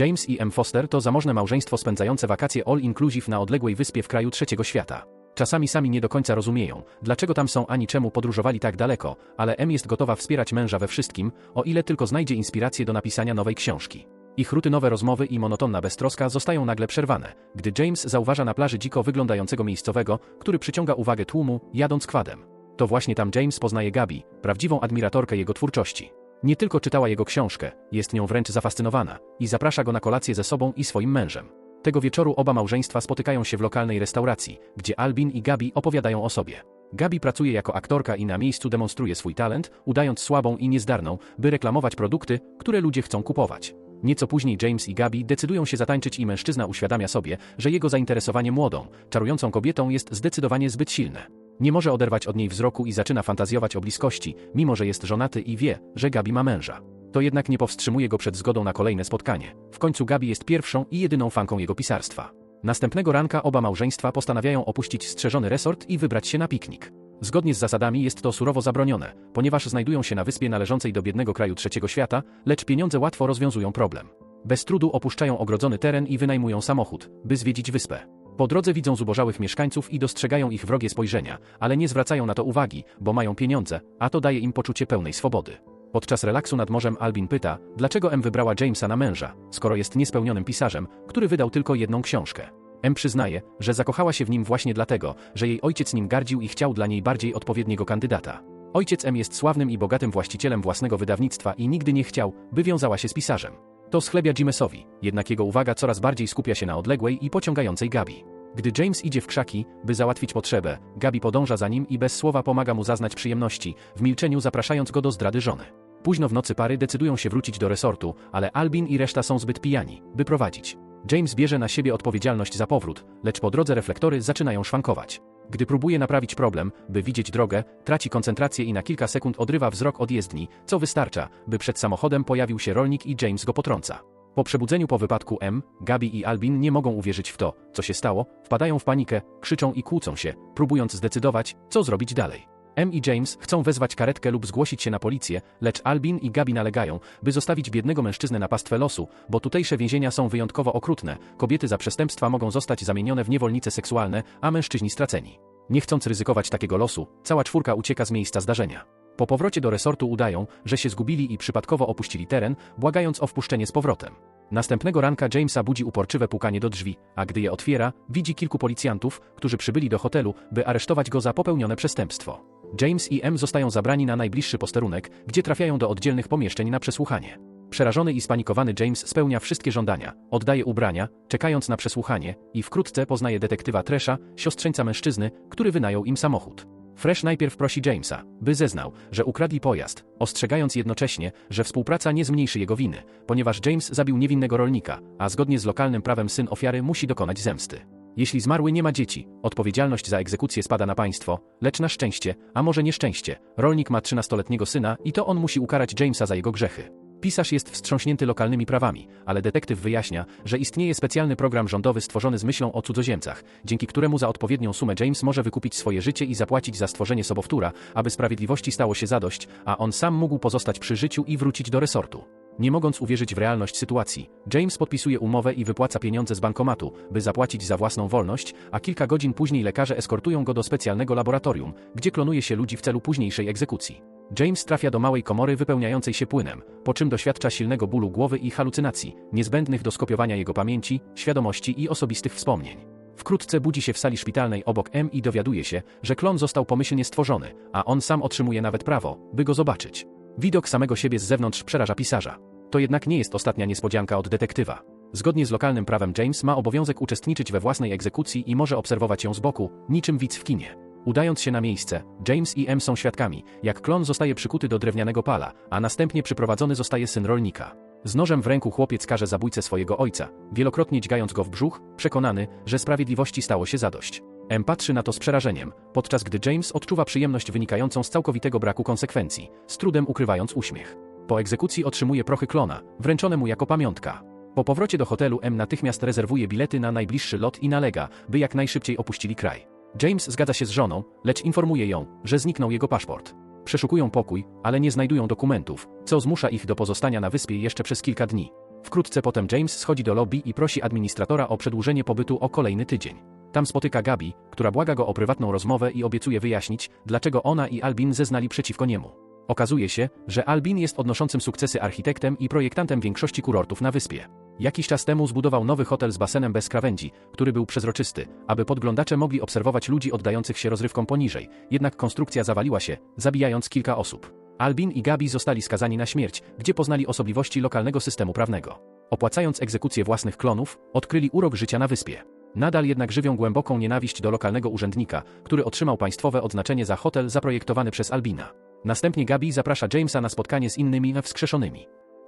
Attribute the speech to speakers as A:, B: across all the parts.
A: James i M. Foster to zamożne małżeństwo spędzające wakacje all inclusive na odległej wyspie w kraju trzeciego świata. Czasami sami nie do końca rozumieją, dlaczego tam są ani czemu podróżowali tak daleko, ale M jest gotowa wspierać męża we wszystkim, o ile tylko znajdzie inspirację do napisania nowej książki. Ich rutynowe rozmowy i monotonna beztroska zostają nagle przerwane, gdy James zauważa na plaży dziko wyglądającego miejscowego, który przyciąga uwagę tłumu, jadąc kwadem. To właśnie tam James poznaje Gabi, prawdziwą admiratorkę jego twórczości. Nie tylko czytała jego książkę, jest nią wręcz zafascynowana i zaprasza go na kolację ze sobą i swoim mężem. Tego wieczoru oba małżeństwa spotykają się w lokalnej restauracji, gdzie Albin i Gabi opowiadają o sobie. Gabi pracuje jako aktorka i na miejscu demonstruje swój talent, udając słabą i niezdarną, by reklamować produkty, które ludzie chcą kupować. Nieco później James i Gabi decydują się zatańczyć i mężczyzna uświadamia sobie, że jego zainteresowanie młodą, czarującą kobietą jest zdecydowanie zbyt silne. Nie może oderwać od niej wzroku i zaczyna fantazjować o bliskości, mimo że jest żonaty i wie, że Gabi ma męża. To jednak nie powstrzymuje go przed zgodą na kolejne spotkanie. W końcu Gabi jest pierwszą i jedyną fanką jego pisarstwa. Następnego ranka oba małżeństwa postanawiają opuścić strzeżony resort i wybrać się na piknik. Zgodnie z zasadami jest to surowo zabronione, ponieważ znajdują się na wyspie należącej do biednego kraju trzeciego świata, lecz pieniądze łatwo rozwiązują problem. Bez trudu opuszczają ogrodzony teren i wynajmują samochód, by zwiedzić wyspę. Po drodze widzą zubożałych mieszkańców i dostrzegają ich wrogie spojrzenia, ale nie zwracają na to uwagi, bo mają pieniądze, a to daje im poczucie pełnej swobody. Podczas relaksu nad morzem Albin pyta, dlaczego M wybrała Jamesa na męża, skoro jest niespełnionym pisarzem, który wydał tylko jedną książkę. M przyznaje, że zakochała się w nim właśnie dlatego, że jej ojciec nim gardził i chciał dla niej bardziej odpowiedniego kandydata. Ojciec M jest sławnym i bogatym właścicielem własnego wydawnictwa i nigdy nie chciał, by wiązała się z pisarzem. To schlebia Jimesowi, jednak jego uwaga coraz bardziej skupia się na odległej i pociągającej Gabi. Gdy James idzie w krzaki, by załatwić potrzebę, Gabi podąża za nim i bez słowa pomaga mu zaznać przyjemności, w milczeniu zapraszając go do zdrady żony. Późno w nocy pary decydują się wrócić do resortu, ale Albin i reszta są zbyt pijani, by prowadzić. James bierze na siebie odpowiedzialność za powrót, lecz po drodze reflektory zaczynają szwankować. Gdy próbuje naprawić problem, by widzieć drogę, traci koncentrację i na kilka sekund odrywa wzrok od jezdni, co wystarcza, by przed samochodem pojawił się rolnik i James go potrąca. Po przebudzeniu po wypadku M, Gabi i Albin nie mogą uwierzyć w to, co się stało, wpadają w panikę, krzyczą i kłócą się, próbując zdecydować, co zrobić dalej. M i James chcą wezwać karetkę lub zgłosić się na policję, lecz Albin i Gabi nalegają, by zostawić biednego mężczyznę na pastwę losu, bo tutejsze więzienia są wyjątkowo okrutne, kobiety za przestępstwa mogą zostać zamienione w niewolnice seksualne, a mężczyźni straceni. Nie chcąc ryzykować takiego losu, cała czwórka ucieka z miejsca zdarzenia. Po powrocie do resortu udają, że się zgubili i przypadkowo opuścili teren, błagając o wpuszczenie z powrotem. Następnego ranka Jamesa budzi uporczywe pukanie do drzwi, a gdy je otwiera, widzi kilku policjantów, którzy przybyli do hotelu, by aresztować go za popełnione przestępstwo. James i M zostają zabrani na najbliższy posterunek, gdzie trafiają do oddzielnych pomieszczeń na przesłuchanie. Przerażony i spanikowany James spełnia wszystkie żądania, oddaje ubrania, czekając na przesłuchanie i wkrótce poznaje detektywa Tresha, siostrzeńca mężczyzny, który wynajął im samochód. Fresh najpierw prosi Jamesa, by zeznał, że ukradli pojazd, ostrzegając jednocześnie, że współpraca nie zmniejszy jego winy, ponieważ James zabił niewinnego rolnika, a zgodnie z lokalnym prawem syn ofiary musi dokonać zemsty. Jeśli zmarły nie ma dzieci, odpowiedzialność za egzekucję spada na państwo, lecz na szczęście, a może nieszczęście, rolnik ma 13-letniego syna i to on musi ukarać Jamesa za jego grzechy. Pisarz jest wstrząśnięty lokalnymi prawami, ale detektyw wyjaśnia, że istnieje specjalny program rządowy stworzony z myślą o cudzoziemcach, dzięki któremu za odpowiednią sumę James może wykupić swoje życie i zapłacić za stworzenie sobowtóra, aby sprawiedliwości stało się zadość, a on sam mógł pozostać przy życiu i wrócić do resortu. Nie mogąc uwierzyć w realność sytuacji, James podpisuje umowę i wypłaca pieniądze z bankomatu, by zapłacić za własną wolność, a kilka godzin później lekarze eskortują go do specjalnego laboratorium, gdzie klonuje się ludzi w celu późniejszej egzekucji. James trafia do małej komory wypełniającej się płynem, po czym doświadcza silnego bólu głowy i halucynacji, niezbędnych do skopiowania jego pamięci, świadomości i osobistych wspomnień. Wkrótce budzi się w sali szpitalnej obok M i dowiaduje się, że klon został pomyślnie stworzony, a on sam otrzymuje nawet prawo, by go zobaczyć. Widok samego siebie z zewnątrz przeraża pisarza. To jednak nie jest ostatnia niespodzianka od detektywa. Zgodnie z lokalnym prawem James ma obowiązek uczestniczyć we własnej egzekucji i może obserwować ją z boku, niczym widz w kinie. Udając się na miejsce, James i M są świadkami, jak klon zostaje przykuty do drewnianego pala, a następnie przyprowadzony zostaje syn rolnika. Z nożem w ręku chłopiec każe zabójcę swojego ojca, wielokrotnie dźgając go w brzuch, przekonany, że sprawiedliwości stało się zadość. M patrzy na to z przerażeniem, podczas gdy James odczuwa przyjemność wynikającą z całkowitego braku konsekwencji, z trudem ukrywając uśmiech. Po egzekucji otrzymuje prochy klona, wręczone mu jako pamiątka. Po powrocie do hotelu M natychmiast rezerwuje bilety na najbliższy lot i nalega, by jak najszybciej opuścili kraj. James zgadza się z żoną, lecz informuje ją, że zniknął jego paszport. Przeszukują pokój, ale nie znajdują dokumentów, co zmusza ich do pozostania na wyspie jeszcze przez kilka dni. Wkrótce potem James schodzi do lobby i prosi administratora o przedłużenie pobytu o kolejny tydzień. Tam spotyka Gabi, która błaga go o prywatną rozmowę i obiecuje wyjaśnić, dlaczego ona i Albin zeznali przeciwko niemu. Okazuje się, że Albin jest odnoszącym sukcesy architektem i projektantem większości kurortów na wyspie. Jakiś czas temu zbudował nowy hotel z basenem bez krawędzi, który był przezroczysty, aby podglądacze mogli obserwować ludzi oddających się rozrywkom poniżej, jednak konstrukcja zawaliła się, zabijając kilka osób. Albin i Gabi zostali skazani na śmierć, gdzie poznali osobliwości lokalnego systemu prawnego. Opłacając egzekucję własnych klonów, odkryli urok życia na wyspie. Nadal jednak żywią głęboką nienawiść do lokalnego urzędnika, który otrzymał państwowe odznaczenie za hotel zaprojektowany przez Albina. Następnie Gabi zaprasza Jamesa na spotkanie z innymi wskrzeszonymi.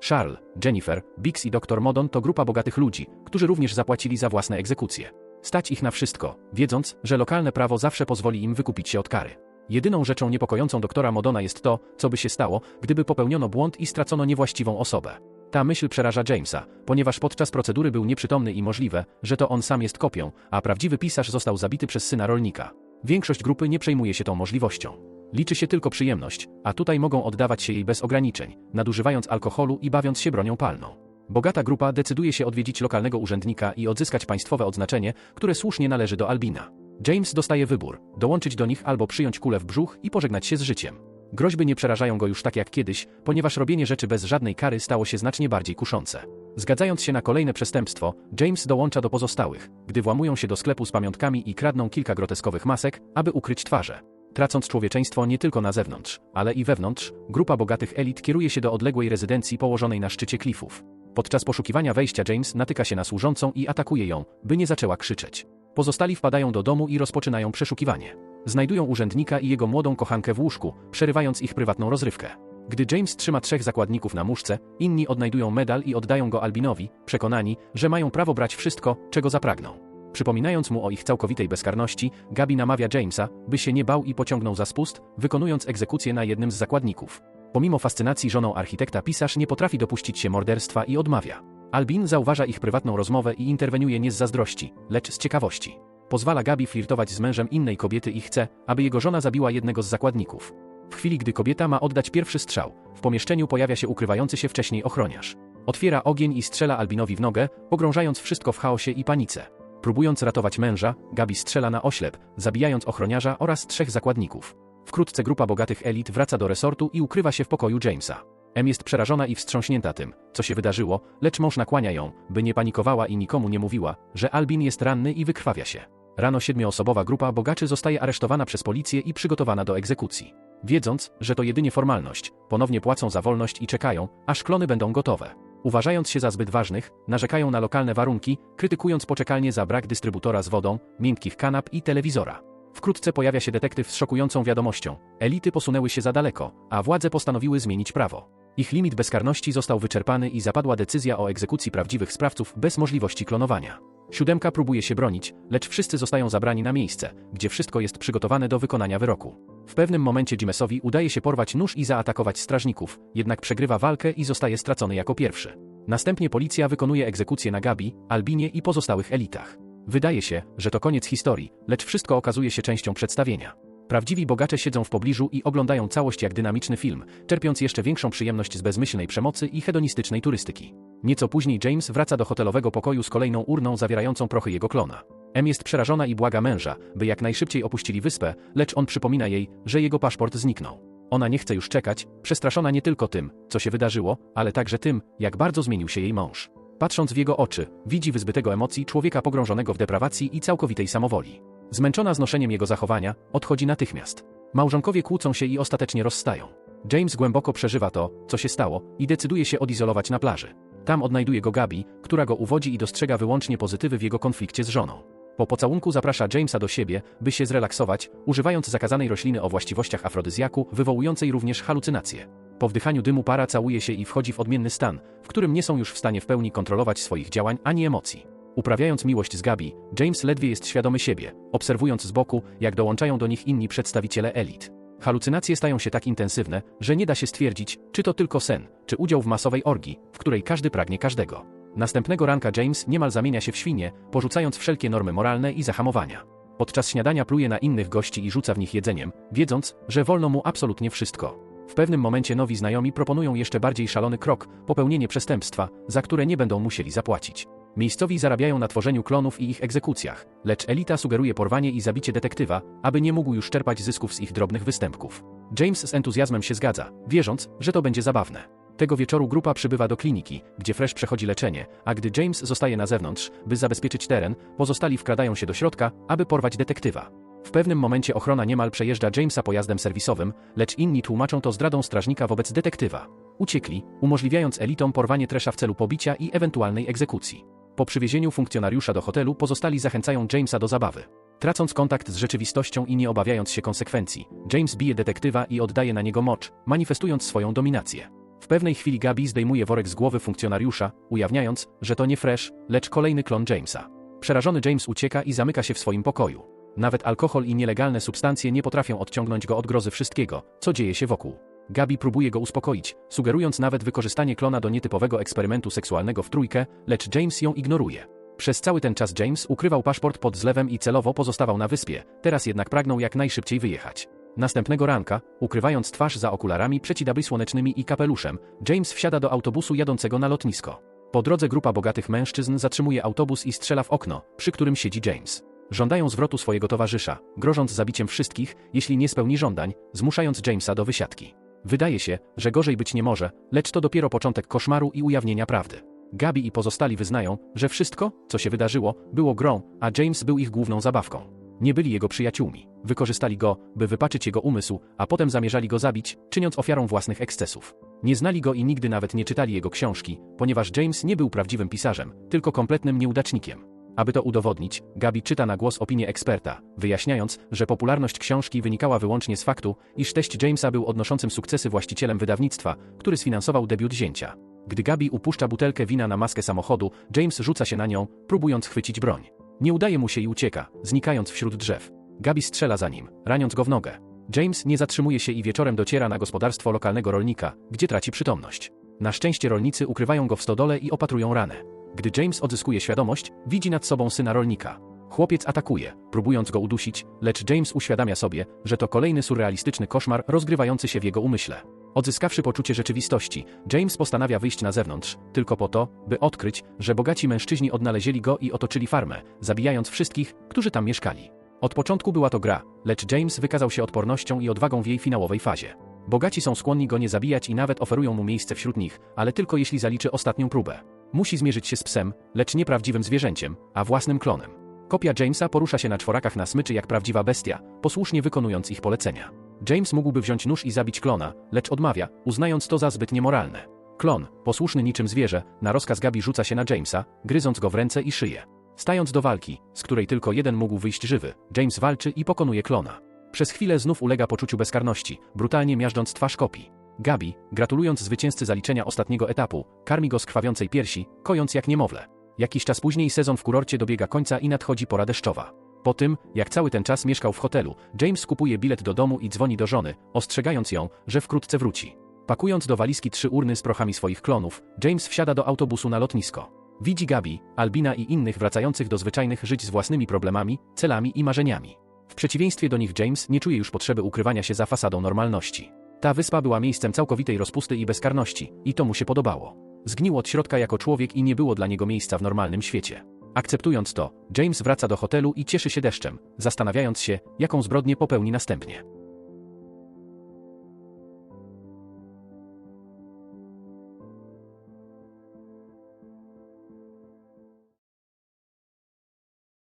A: Charles, Jennifer, Bix i dr Modon to grupa bogatych ludzi, którzy również zapłacili za własne egzekucje. Stać ich na wszystko, wiedząc, że lokalne prawo zawsze pozwoli im wykupić się od kary. Jedyną rzeczą niepokojącą doktora Modona jest to, co by się stało, gdyby popełniono błąd i stracono niewłaściwą osobę. Ta myśl przeraża Jamesa, ponieważ podczas procedury był nieprzytomny i możliwe, że to on sam jest kopią, a prawdziwy pisarz został zabity przez syna rolnika. Większość grupy nie przejmuje się tą możliwością. Liczy się tylko przyjemność, a tutaj mogą oddawać się jej bez ograniczeń, nadużywając alkoholu i bawiąc się bronią palną. Bogata grupa decyduje się odwiedzić lokalnego urzędnika i odzyskać państwowe odznaczenie, które słusznie należy do Albina. James dostaje wybór: dołączyć do nich albo przyjąć kulę w brzuch i pożegnać się z życiem. Groźby nie przerażają go już tak jak kiedyś, ponieważ robienie rzeczy bez żadnej kary stało się znacznie bardziej kuszące. Zgadzając się na kolejne przestępstwo, James dołącza do pozostałych, gdy włamują się do sklepu z pamiątkami i kradną kilka groteskowych masek, aby ukryć twarze. Tracąc człowieczeństwo nie tylko na zewnątrz, ale i wewnątrz, grupa bogatych elit kieruje się do odległej rezydencji położonej na szczycie klifów. Podczas poszukiwania wejścia James natyka się na służącą i atakuje ją, by nie zaczęła krzyczeć. Pozostali wpadają do domu i rozpoczynają przeszukiwanie. Znajdują urzędnika i jego młodą kochankę w łóżku, przerywając ich prywatną rozrywkę. Gdy James trzyma trzech zakładników na muszce, inni odnajdują medal i oddają go Albinowi, przekonani, że mają prawo brać wszystko, czego zapragną. Przypominając mu o ich całkowitej bezkarności, Gabi namawia Jamesa, by się nie bał i pociągnął za spust, wykonując egzekucję na jednym z zakładników. Pomimo fascynacji żoną architekta pisarz nie potrafi dopuścić się morderstwa i odmawia. Albin zauważa ich prywatną rozmowę i interweniuje nie z zazdrości, lecz z ciekawości. Pozwala Gabi flirtować z mężem innej kobiety i chce, aby jego żona zabiła jednego z zakładników. W chwili gdy kobieta ma oddać pierwszy strzał, w pomieszczeniu pojawia się ukrywający się wcześniej ochroniarz. Otwiera ogień i strzela Albinowi w nogę, pogrążając wszystko w chaosie i panice. Próbując ratować męża, Gabi strzela na oślep, zabijając ochroniarza oraz trzech zakładników. Wkrótce grupa bogatych elit wraca do resortu i ukrywa się w pokoju Jamesa. M jest przerażona i wstrząśnięta tym, co się wydarzyło, lecz mąż nakłania ją, by nie panikowała i nikomu nie mówiła, że Albin jest ranny i wykrwawia się. Rano siedmioosobowa grupa bogaczy zostaje aresztowana przez policję i przygotowana do egzekucji. Wiedząc, że to jedynie formalność, ponownie płacą za wolność i czekają, aż klony będą gotowe. Uważając się za zbyt ważnych, narzekają na lokalne warunki, krytykując poczekalnie za brak dystrybutora z wodą, miękkich kanap i telewizora. Wkrótce pojawia się detektyw z szokującą wiadomością. Elity posunęły się za daleko, a władze postanowiły zmienić prawo. Ich limit bezkarności został wyczerpany i zapadła decyzja o egzekucji prawdziwych sprawców bez możliwości klonowania. Siódemka próbuje się bronić, lecz wszyscy zostają zabrani na miejsce, gdzie wszystko jest przygotowane do wykonania wyroku. W pewnym momencie Jimesowi udaje się porwać nóż i zaatakować strażników, jednak przegrywa walkę i zostaje stracony jako pierwszy. Następnie policja wykonuje egzekucję na Gabi, Albinie i pozostałych elitach. Wydaje się, że to koniec historii, lecz wszystko okazuje się częścią przedstawienia. Prawdziwi bogacze siedzą w pobliżu i oglądają całość jak dynamiczny film, czerpiąc jeszcze większą przyjemność z bezmyślnej przemocy i hedonistycznej turystyki. Nieco później James wraca do hotelowego pokoju z kolejną urną zawierającą prochy jego klona. M jest przerażona i błaga męża, by jak najszybciej opuścili wyspę, lecz on przypomina jej, że jego paszport zniknął. Ona nie chce już czekać, przestraszona nie tylko tym, co się wydarzyło, ale także tym, jak bardzo zmienił się jej mąż. Patrząc w jego oczy, widzi wyzbytego emocji człowieka pogrążonego w deprawacji i całkowitej samowoli. Zmęczona znoszeniem jego zachowania, odchodzi natychmiast. Małżonkowie kłócą się i ostatecznie rozstają. James głęboko przeżywa to, co się stało, i decyduje się odizolować na plaży. Tam odnajduje go Gabi, która go uwodzi i dostrzega wyłącznie pozytywy w jego konflikcie z żoną. Po pocałunku zaprasza Jamesa do siebie, by się zrelaksować, używając zakazanej rośliny o właściwościach afrodyzjaku, wywołującej również halucynacje. Po wdychaniu dymu para całuje się i wchodzi w odmienny stan, w którym nie są już w stanie w pełni kontrolować swoich działań ani emocji. Uprawiając miłość z Gabi, James ledwie jest świadomy siebie, obserwując z boku, jak dołączają do nich inni przedstawiciele elit. Halucynacje stają się tak intensywne, że nie da się stwierdzić, czy to tylko sen, czy udział w masowej orgii, w której każdy pragnie każdego. Następnego ranka James niemal zamienia się w świnie, porzucając wszelkie normy moralne i zahamowania. Podczas śniadania pluje na innych gości i rzuca w nich jedzeniem, wiedząc, że wolno mu absolutnie wszystko. W pewnym momencie nowi znajomi proponują jeszcze bardziej szalony krok popełnienie przestępstwa, za które nie będą musieli zapłacić. Miejscowi zarabiają na tworzeniu klonów i ich egzekucjach, lecz elita sugeruje porwanie i zabicie detektywa, aby nie mógł już czerpać zysków z ich drobnych występków. James z entuzjazmem się zgadza, wierząc, że to będzie zabawne. Tego wieczoru grupa przybywa do kliniki, gdzie Fresh przechodzi leczenie, a gdy James zostaje na zewnątrz, by zabezpieczyć teren, pozostali wkradają się do środka, aby porwać detektywa. W pewnym momencie ochrona niemal przejeżdża Jamesa pojazdem serwisowym, lecz inni tłumaczą to zdradą strażnika wobec detektywa. Uciekli, umożliwiając elitom porwanie Tresha w celu pobicia i ewentualnej egzekucji. Po przywiezieniu funkcjonariusza do hotelu pozostali zachęcają Jamesa do zabawy. Tracąc kontakt z rzeczywistością i nie obawiając się konsekwencji, James bije detektywa i oddaje na niego mocz, manifestując swoją dominację. W pewnej chwili Gabi zdejmuje worek z głowy funkcjonariusza, ujawniając, że to nie Fresh, lecz kolejny klon Jamesa. Przerażony James ucieka i zamyka się w swoim pokoju. Nawet alkohol i nielegalne substancje nie potrafią odciągnąć go od grozy wszystkiego, co dzieje się wokół. Gabi próbuje go uspokoić, sugerując nawet wykorzystanie klona do nietypowego eksperymentu seksualnego w trójkę, lecz James ją ignoruje. Przez cały ten czas James ukrywał paszport pod zlewem i celowo pozostawał na wyspie, teraz jednak pragnął jak najszybciej wyjechać. Następnego ranka, ukrywając twarz za okularami przeciwdaby słonecznymi i kapeluszem, James wsiada do autobusu jadącego na lotnisko. Po drodze grupa bogatych mężczyzn zatrzymuje autobus i strzela w okno, przy którym siedzi James. Żądają zwrotu swojego towarzysza, grożąc zabiciem wszystkich, jeśli nie spełni żądań, zmuszając Jamesa do wysiadki. Wydaje się, że gorzej być nie może, lecz to dopiero początek koszmaru i ujawnienia prawdy. Gabi i pozostali wyznają, że wszystko, co się wydarzyło, było grą, a James był ich główną zabawką. Nie byli jego przyjaciółmi. Wykorzystali go, by wypaczyć jego umysł, a potem zamierzali go zabić, czyniąc ofiarą własnych ekscesów. Nie znali go i nigdy nawet nie czytali jego książki, ponieważ James nie był prawdziwym pisarzem, tylko kompletnym nieudacznikiem. Aby to udowodnić, Gabi czyta na głos opinię eksperta, wyjaśniając, że popularność książki wynikała wyłącznie z faktu, iż teść Jamesa był odnoszącym sukcesy właścicielem wydawnictwa, który sfinansował debiut zięcia. Gdy Gabi upuszcza butelkę wina na maskę samochodu, James rzuca się na nią, próbując chwycić broń. Nie udaje mu się i ucieka, znikając wśród drzew. Gabi strzela za nim, raniąc go w nogę. James nie zatrzymuje się i wieczorem dociera na gospodarstwo lokalnego rolnika, gdzie traci przytomność. Na szczęście rolnicy ukrywają go w stodole i opatrują ranę. Gdy James odzyskuje świadomość, widzi nad sobą syna rolnika. Chłopiec atakuje, próbując go udusić, lecz James uświadamia sobie, że to kolejny surrealistyczny koszmar rozgrywający się w jego umyśle. Odzyskawszy poczucie rzeczywistości, James postanawia wyjść na zewnątrz, tylko po to, by odkryć, że bogaci mężczyźni odnaleźli go i otoczyli farmę, zabijając wszystkich, którzy tam mieszkali. Od początku była to gra, lecz James wykazał się odpornością i odwagą w jej finałowej fazie. Bogaci są skłonni go nie zabijać i nawet oferują mu miejsce wśród nich, ale tylko jeśli zaliczy ostatnią próbę. Musi zmierzyć się z psem, lecz nie prawdziwym zwierzęciem, a własnym klonem. Kopia Jamesa porusza się na czworakach na smyczy jak prawdziwa bestia, posłusznie wykonując ich polecenia. James mógłby wziąć nóż i zabić klona, lecz odmawia, uznając to za zbyt niemoralne. Klon, posłuszny niczym zwierzę, na rozkaz Gabi rzuca się na Jamesa, gryząc go w ręce i szyję. Stając do walki, z której tylko jeden mógł wyjść żywy, James walczy i pokonuje klona. Przez chwilę znów ulega poczuciu bezkarności, brutalnie miażdżąc twarz kopii. Gabi, gratulując zwycięzcy zaliczenia ostatniego etapu, karmi go z krwawiącej piersi, kojąc jak niemowlę. Jakiś czas później sezon w kurorcie dobiega końca i nadchodzi pora deszczowa. Po tym, jak cały ten czas mieszkał w hotelu, James kupuje bilet do domu i dzwoni do żony, ostrzegając ją, że wkrótce wróci. Pakując do walizki trzy urny z prochami swoich klonów, James wsiada do autobusu na lotnisko. Widzi Gabi, Albina i innych wracających do zwyczajnych żyć z własnymi problemami, celami i marzeniami. W przeciwieństwie do nich James nie czuje już potrzeby ukrywania się za fasadą normalności. Ta wyspa była miejscem całkowitej rozpusty i bezkarności, i to mu się podobało. Zgnił od środka jako człowiek i nie było dla niego miejsca w normalnym świecie. Akceptując to, James wraca do hotelu i cieszy się deszczem, zastanawiając się, jaką zbrodnię popełni następnie.